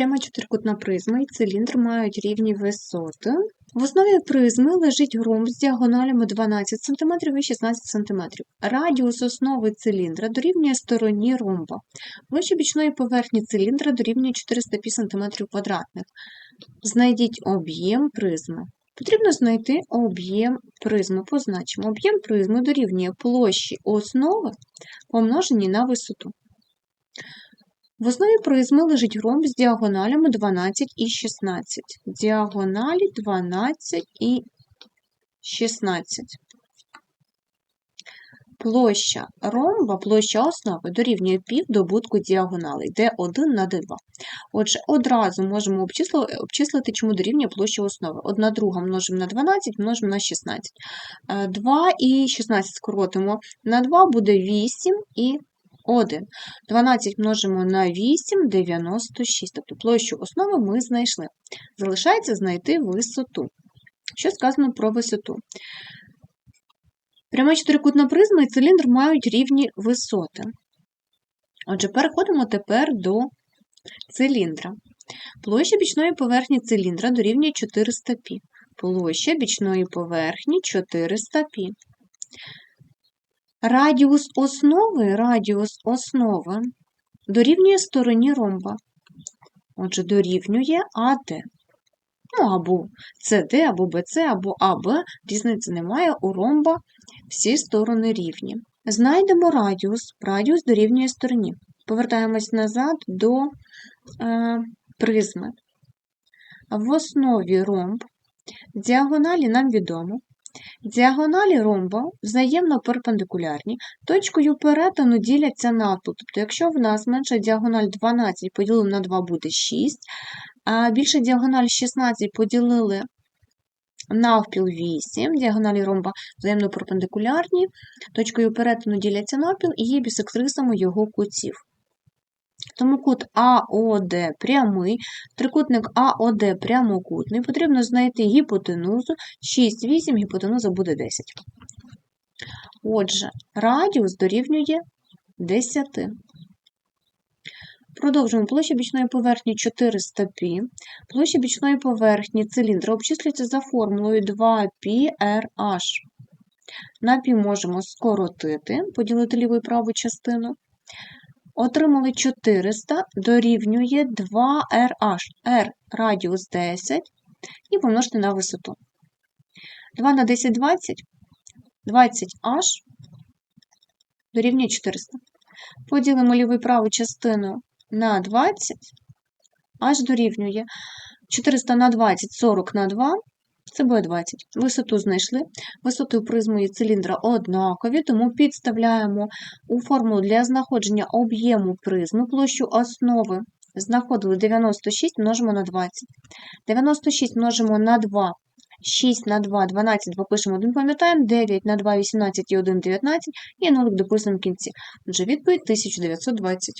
Пряма чотирикутна призма і циліндр мають рівні висоти. В основі призми лежить ромб з діагоналями 12 см і 16 см. Радіус основи циліндра дорівнює стороні ромба. Площа бічної поверхні циліндра дорівнює 405 см квадратних. Знайдіть об'єм призми. Потрібно знайти об'єм призми. Позначимо. Об'єм призми дорівнює площі основи помножені на висоту. В основі призми лежить ромб з діагоналями 12 і 16. Діагоналі 12 і 16. Площа ромба, площа основи дорівнює півдобутку діагоналей, де 1 на d2. Отже, одразу можемо обчислити, чому дорівнює площа основи. 1 друга множимо на 12, множимо на 16. 2 і 16 скоротимо на 2 буде 8 і 1. 12 множимо на 8, 96. Тобто площу основи ми знайшли. Залишається знайти висоту. Що сказано про висоту? Пряма чотирикутна призма і циліндр мають рівні висоти. Отже, переходимо тепер до циліндра. Площа бічної поверхні циліндра дорівнює 400 π. Площа бічної поверхні 400 π. Радіус основи радіус основи дорівнює стороні ромба. Отже, дорівнює АД. Ну, або СД, або БЦ, або АБ. Різниці немає, у ромба всі сторони рівні. Знайдемо радіус. Радіус дорівнює стороні. Повертаємось назад до е, призми. В основі ромб, діагоналі нам відомо, Діагоналі ромба взаємно перпендикулярні, точкою перетину діляться навпіл. Тобто, якщо в нас менша діагональ 12 поділили на 2 буде 6, а більша діагональ 16 поділили навпіл 8, діагоналі ромба взаємно перпендикулярні, точкою перетину діляться навпіл і є бісектрисами його кутів. Тому кут АОД прямий, трикутник АОД прямокутний, потрібно знайти гіпотенузу, 6, 8, гіпотенуза буде 10. Отже, радіус дорівнює 10. Продовжуємо площа бічної поверхні 400 π. Площа бічної поверхні циліндра обчислюється за формулою 2πRH. На π можемо скоротити, поділити ліву і праву частину. Отримали 400 дорівнює 2RH. R радіус 10 і помножити на висоту. 2 на 10 20, 20H дорівнює 400. Поділимо ліву і праву частину на 20, H дорівнює 400 на 20, 40 на 2, це буде 20. Висоту знайшли. Висоти призми і циліндра однакові, тому підставляємо у формулу для знаходження об'єму призми площу основи. Знаходили 96, множимо на 20. 96 множимо на 2, 6 на 2, 12, 2 пишемо 1, пам'ятаємо, 9 на 2, 18 і 1, 19, і нулик дописуємо в кінці. Отже, відповідь 1920.